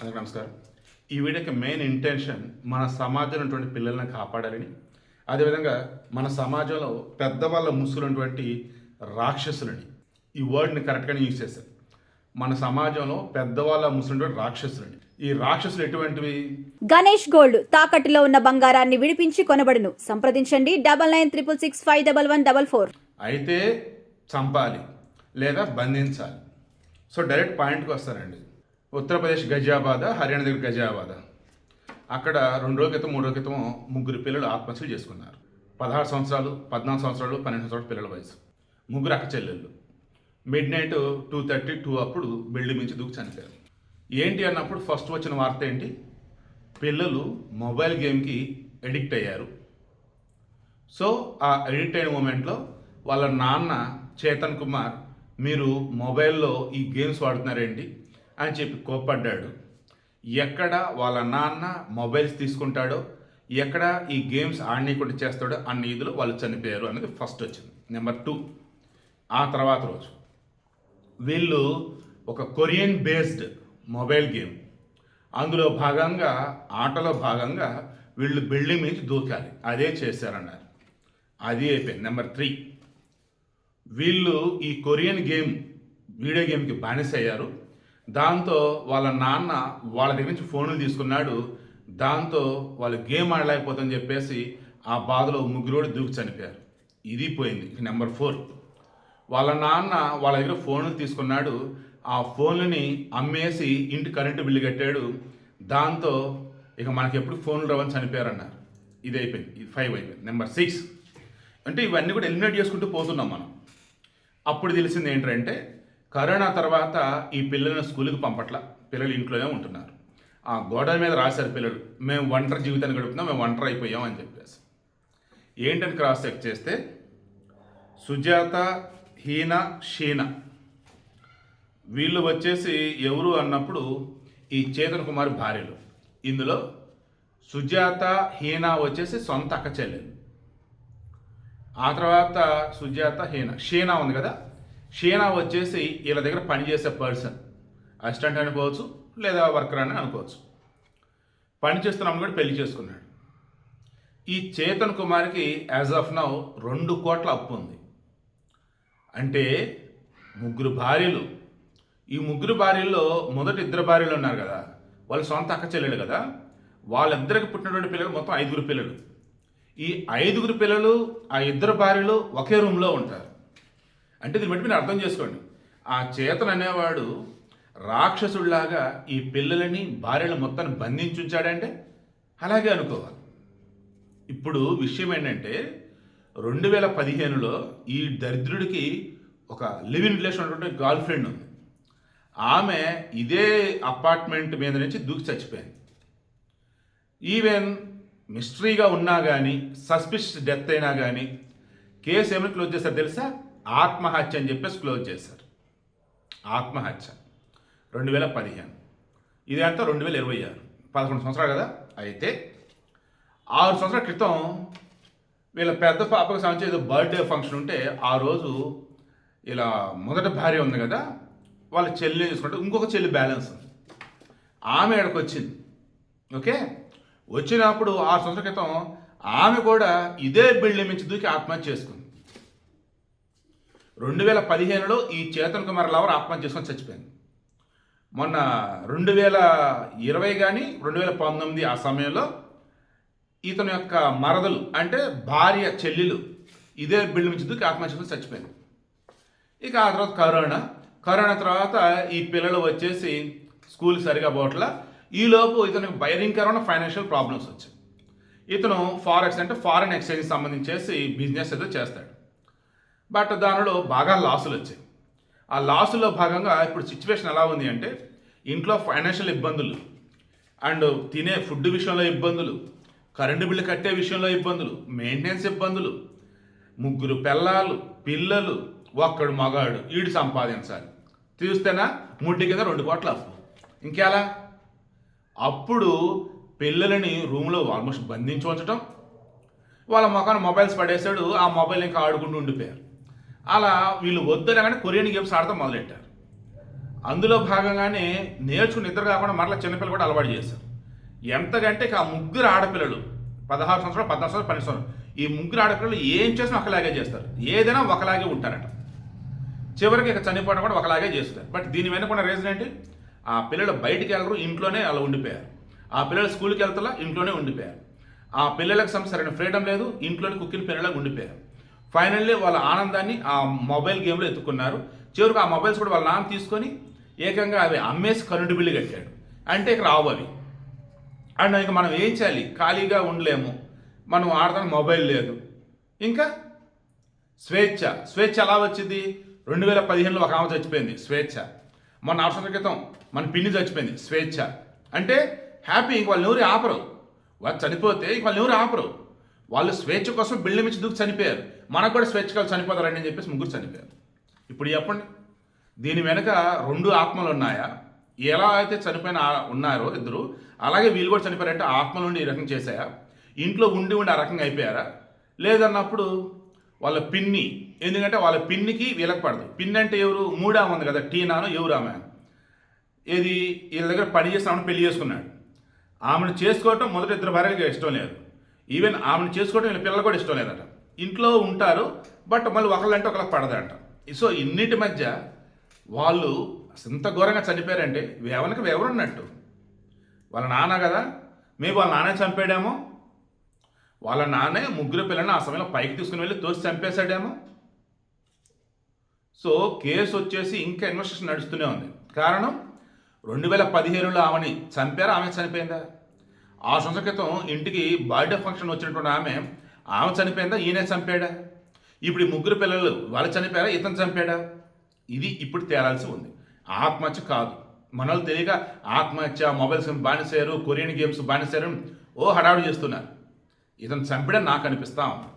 అందరికీ నమస్కారం. ఈ వీడియోకి మెయిన్ ఇంటెన్షన్ మన సమాజంలో ఉన్నటువంటి పిల్లల్ని కాపాడాలని అదేవిధంగా మన సమాజంలో పెద్దవాళ్ళ ముసుగున్నటువంటి రాక్షసులని. ఈ వర్డ్ని కరెక్ట్గానే యూజ్ చేశారు. మన సమాజంలో పెద్దవాళ్ళ ముసుగున్నటువంటి రాక్షసులని. ఈ రాక్షసులు ఎటువంటివి? గణేష్ గోల్డ్ తాకట్టులో ఉన్న బంగారాన్ని విడిపించి కొనబడును. సంప్రదించండి. Double nine triple six five double one double four అయితే చంపాలి లేదా బంధించాలి. సో డైరెక్ట్ పాయింట్కి వస్తారండి ఉత్తరప్రదేశ్ గజియాబాద్ హర్యానా దగ్గర గజియాబాద్ అక్కడ రెండు రోజుల క్రితం మూడు రోజుల క్రితం ముగ్గురు పిల్లలు ఆత్మహత్యలు చేసుకున్నారు. పదహారు సంవత్సరాలు పద్నాలుగు సంవత్సరాలు పన్నెండు సంవత్సరాలు పిల్లల వయసు. ముగ్గురు అక్క చెల్లెళ్ళు. Midnight two thirty two అప్పుడు బిల్డింగ్ నుంచి దూకి చనిపోయారు. ఏంటి అన్నప్పుడు ఫస్ట్ వచ్చిన వార్త ఏంటి? పిల్లలు మొబైల్ గేమ్కి ఎడిక్ట్ అయ్యారు. సో ఆ ఎడిక్ట్ అయిన మూమెంట్లో వాళ్ళ నాన్న చేతన్ కుమార్ మీరు మొబైల్లో ఈ గేమ్స్ వాడుతున్నారేంటి? అని చెప్పి కోప్పడ్డాడు. ఎక్కడ వాళ్ళ నాన్న మొబైల్స్ తీసుకుంటాడో ఎక్కడ ఈ గేమ్స్ ఆడనీయకుండా చేస్తాడో అన్ని ఇదిలో వాళ్ళు చనిపోయారు అనేది ఫస్ట్ వచ్చింది. Number two. ఆ తర్వాత రోజు. వీళ్ళు ఒక కొరియన్ బేస్డ్ మొబైల్ గేమ్. అందులో భాగంగా ఆటలో భాగంగా వీళ్ళు బిల్డింగ్ నుంచి దూకాలి. అదే చేశారన్నారు. అది అయిపోయింది. Number three. వీళ్ళు ఈ కొరియన్ గేమ్ వీడియో గేమ్కి బానిస అయ్యారు దాంతో వాళ్ళ నాన్న వాళ్ళ దగ్గర నుంచి ఫోన్లు తీసుకున్నాడు. దాంతో వాళ్ళు గేమ్ ఆడలేకపోతుందని చెప్పేసి ఆ బాధలో ముగ్గురోడు దూకి చనిపోయారు. ఇది పోయింది. Number four. వాళ్ళ నాన్న వాళ్ళ దగ్గర ఫోన్లు తీసుకున్నాడు. ఆ ఫోన్లని అమ్మేసి ఇంటి కరెంటు బిల్లు కట్టాడు. దాంతో ఇక మనకి ఎప్పుడు ఫోన్లు రావని చనిపోయారన్నారు. ఇది అయిపోయింది. ఇది ఫైవ్ అయిపోయింది. Number six. అంటే ఇవన్నీ కూడా ఎలిమినేట్ చేసుకుంటూ పోతున్నాం మనం. అప్పుడు తెలిసింది ఏంటంటే కరోనా తర్వాత ఈ పిల్లల్ని స్కూల్కి పంపట్ల. పిల్లలు ఇంట్లోనే ఉంటున్నారు. ఆ గోడల మీద రాశారు పిల్లలు మేము ఒంటరి జీవితాన్ని గడుపుతున్నాం మేము ఒంటరి అయిపోయాం అని చెప్పేసి. ఏంటని క్రాస్ చెక్ చేస్తే సుజాత హీన షీన. వీళ్ళు వచ్చేసి ఎవరు అన్నప్పుడు ఈ చేతన్ కుమార్ భార్యలు. ఇందులో సుజాత హీన వచ్చేసి సొంత అక్క చెల్లెలు. ఆ తర్వాత సుజాత హీన షీనా ఉంది కదా షీనా వచ్చేసి వీళ్ళ దగ్గర పనిచేసే పర్సన్ అసిస్టెంట్ అనుకోవచ్చు లేదా వర్కర్ అని అనుకోవచ్చు. పని చేస్తున్నాం కూడా పెళ్ళి చేసుకున్నాడు. ఈ చేతన్ కుమార్కి యాజ్ ఆఫ్ నౌ రెండు కోట్ల అప్పు ఉంది. అంటే ముగ్గురు భార్యలు. ఈ ముగ్గురు భార్యల్లో మొదటి ఇద్దరు భార్యలు ఉన్నారు కదా. వాళ్ళు సొంత అక్క చెల్లెలు కదా. వాళ్ళిద్దరికి పుట్టినటువంటి పిల్లలు మొత్తం ఐదుగురు పిల్లలు. ఈ ఐదుగురు పిల్లలు ఆ ఇద్దరు భార్యలు ఒకే రూమ్లో ఉంటారు. అంటే దీన్ని బట్టి మీరు అర్థం చేసుకోండి. ఆ చేతన్ అనేవాడు రాక్షసుడిలాగా ఈ పిల్లలని భార్యలు మొత్తాన్ని బంధించుంచాడంటే? అలాగే అనుకోవాలి. ఇప్పుడు విషయం ఏంటంటే రెండు వేల పదిహేనులో ఈ దరిద్రుడికి ఒక లివింగ్ రిలేషన్ ఉన్నటువంటి గర్ల్ ఫ్రెండ్ ఉంది. ఆమె ఇదే అపార్ట్మెంట్ మీద నుంచి దూకి చచ్చిపోయింది. ఈవెన్ మిస్టరీగా ఉన్నా కానీ సస్పిషియస్ డెత్ అయినా కానీ కేసు ఏమైనా క్లోజ్ చేస్తారు తెలుసా? ఆత్మహత్య అని చెప్పేసి క్లోజ్ చేశారు. ఆత్మహత్య. రెండు వేల పదిహేను. ఇది రెండు వేల ఇరవై ఆరు. పదకొండు సంవత్సరాలు కదా? అయితే ఆరు సంవత్సరాల క్రితం వీళ్ళ పెద్ద పాపకు సంబంధించి ఏదో బర్త్డే ఫంక్షన్ ఉంటే ఆ రోజు ఇలా మొదటి భార్య ఉంది కదా వాళ్ళ చెల్లి చూసుకుంటే ఇంకొక చెల్లి బ్యాలెన్స్ ఉంది. ఆమె ఇక్కడికి వచ్చింది. ఓకే? వచ్చినప్పుడు ఆరు సంవత్సరాల క్రితం ఆమె కూడా ఇదే బిల్డింగ్ నుంచి దూకి ఆత్మహత్య చేసుకుంది. రెండు వేల పదిహేనులో ఈ చేతన్ కుమార్ లవర్ ఆత్మహత్య చేసుకొని చచ్చిపోయింది. మొన్న రెండు వేల ఇరవై కానీ రెండు వేల పంతొమ్మిది ఆ సమయంలో ఇతని యొక్క మరదలు అంటే భార్య చెల్లెలు ఇదే బిల్డింగ్ నుంచి దూకి ఆత్మహత్య చేసుకొని చచ్చిపోయింది. ఇక ఆ తర్వాత కరోనా. కరోనా తర్వాత ఈ పిల్లలు వచ్చేసి స్కూల్ సరిగా పోవట్ల. ఈలోపు ఇతనికి భయంకరమైన ఫైనాన్షియల్ ప్రాబ్లమ్స్ వచ్చాయి. ఇతను ఫారెక్స్ అంటే ఫారెన్ ఎక్స్చేంజ్ సంబంధించేసి బిజినెస్ ఏదో చేస్తాడు. బట్ దానిలో బాగా లాసులు వచ్చాయి. ఆ లాసులో భాగంగా ఇప్పుడు సిచ్యువేషన్ ఎలా ఉంది అంటే ఇంట్లో ఫైనాన్షియల్ ఇబ్బందులు అండ్ తినే ఫుడ్ విషయంలో ఇబ్బందులు కరెంటు బిల్లు కట్టే విషయంలో ఇబ్బందులు మెయింటెనెన్స్ ఇబ్బందులు ముగ్గురు పిల్లలు పిల్లలు ఒక్కడు మగాడు ఈడు సంపాదించాలి. చూస్తేనా? ముడ్డి కింద రెండు కోట్ల అప్పు. ఇంకెలా? అప్పుడు పిల్లలని రూమ్లో ఆల్మోస్ట్ బంధించి ఉంచడం వాళ్ళ మొఖాన్ని మొబైల్స్ పడేసాడు ఆ మొబైల్ ఇంకా ఆడుకుంటూ ఉండిపోయారు. అలా వీళ్ళు వద్దనగానే కొరియన్ గేమ్స్ ఆడటం మొదలెట్టారు. అందులో భాగంగానే నేర్చుకుని నిద్ర కాకుండా మరలా చిన్నపిల్లలు కూడా అలవాటు చేశారు. ఎంతకంటే ఇక ఆ ముగ్గురు ఆడపిల్లలు పదహారు సంవత్సరాలు పద్నాలుగు సంవత్సరాలు పన్నెండు సంవత్సరాలు ఈ ముగ్గురు ఆడపిల్లలు ఏం చేసినా ఒకలాగే చేస్తారు. ఏదైనా ఒకలాగే ఉంటారట. చివరికి ఇక చనిపోవడం కూడా ఒకలాగే చేస్తారు బట్ దీని వెనుక ఉన్న రీజన్ ఏంటి? ఆ పిల్లలు బయటికి వెళ్ళరు ఇంట్లోనే అలా ఉండిపోయారు. ఆ పిల్లలు స్కూల్కి వెళ్తలా ఇంట్లోనే ఉండిపోయారు. ఆ పిల్లలకు సరైన ఫ్రీడమ్ లేదు ఇంట్లోనే కుక్కిన పిల్లలకు ఉండిపోయారు. ఫైనల్లీ వాళ్ళ ఆనందాన్ని ఆ మొబైల్ గేమ్లో ఎత్తుకున్నారు. చివరికి ఆ మొబైల్స్ కూడా వాళ్ళ నాన్న తీసుకొని ఏకంగా అవి అమ్మేసి కరెంటు బిల్లు కట్టాడు. అంటే ఇక రావు అవి. అండ్ ఇంకా మనం ఏం చేయాలి? ఖాళీగా ఉండలేము. మనం ఆడదానికి మొబైల్ లేదు. ఇంకా స్వేచ్ఛ. స్వేచ్ఛ ఎలా వచ్చింది? రెండు వేల పదిహేనులో ఒక ఆమె చచ్చిపోయింది. స్వేచ్ఛ. మన అవసరం క్రితం మన పిన్ని చచ్చిపోయింది. స్వేచ్ఛ. అంటే హ్యాపీ ఇంక వాళ్ళు ఎవరు ఆపరు. వాళ్ళు చనిపోతే ఇంక వాళ్ళు ఎవరు ఆపరు. వాళ్ళు స్వేచ్ఛ కోసం బిల్డింగ్ నుంచి దూకి చనిపోయారు. మనకు కూడా స్వేచ్ఛ చనిపోతారని అని చెప్పేసి ముగ్గురు చనిపోయారు. ఇప్పుడు చెప్పండి. దీని వెనక రెండు ఆత్మలు ఉన్నాయా? ఎలా అయితే చనిపోయిన ఉన్నారో ఇద్దరు అలాగే వీళ్ళు కూడా చనిపోయారంటే ఆత్మల నుండి ఈ రకం చేశాయా? ఇంట్లో ఉండి ఉండి ఆ రకంగా అయిపోయారా? లేదన్నప్పుడు వాళ్ళ పిన్ని ఎందుకంటే వాళ్ళ పిన్నికి వీళ్ళకి పడదు. పిన్ అంటే ఎవరు? మూడామె ఉంది కదా టీనాను ఎవరు ఆమె? ఏది? వీళ్ళ దగ్గర పని చేసిన ఆమెను పెళ్ళి చేసుకున్నాడు. ఆమెను చేసుకోవటం మొదట ఇద్దరు భార్యలకి ఇష్టం లేదు. ఈవెన్ ఆమెను చేసుకోవడం వీళ్ళ పిల్లలు కూడా ఇష్టం లేదట. ఇంట్లో ఉంటారు బట్ మళ్ళీ ఒకళ్ళంటే ఒకళ్ళకి పడదంట. సో ఇన్నిటి మధ్య వాళ్ళు ఇంత ఘోరంగా చనిపోయారంటే వేవనకి ఎవరున్నట్టు వాళ్ళ నాన్న కదా మేము వాళ్ళ నాన్నే చంపాడేమో వాళ్ళ నాన్నే ముగ్గురు పిల్లల్ని ఆ సమయంలో పైకి తీసుకుని వెళ్ళి తోసి చంపేశాడేమో. సో కేసు వచ్చేసి ఇంకా ఇన్వెస్టిగేషన్ నడుస్తూనే ఉంది. కారణం రెండు వేల పదిహేనులో ఆమెని చంపారా? ఆమె చనిపోయిందా? ఆ సంవత్సరాల క్రితం ఇంటికి బర్త్డే ఫంక్షన్ వచ్చినటువంటి ఆమె ఆమె చనిపోయిందా ఈయనే చంపాడా? ఇప్పుడు ఈ ముగ్గురు పిల్లలు వాళ్ళు చనిపోయారా ఇతను చంపాడా? ఇది ఇప్పుడు తేలాల్సి ఉంది. ఆత్మహత్య కాదు. మనల్ని తెలియక ఆత్మహత్య మొబైల్స్ బానిసారు కొరియన్ గేమ్స్ బానిసారు ఓ హడావుడు చేస్తున్నారు. ఇతను చంపడం నాకు అనిపిస్తా ఉంది.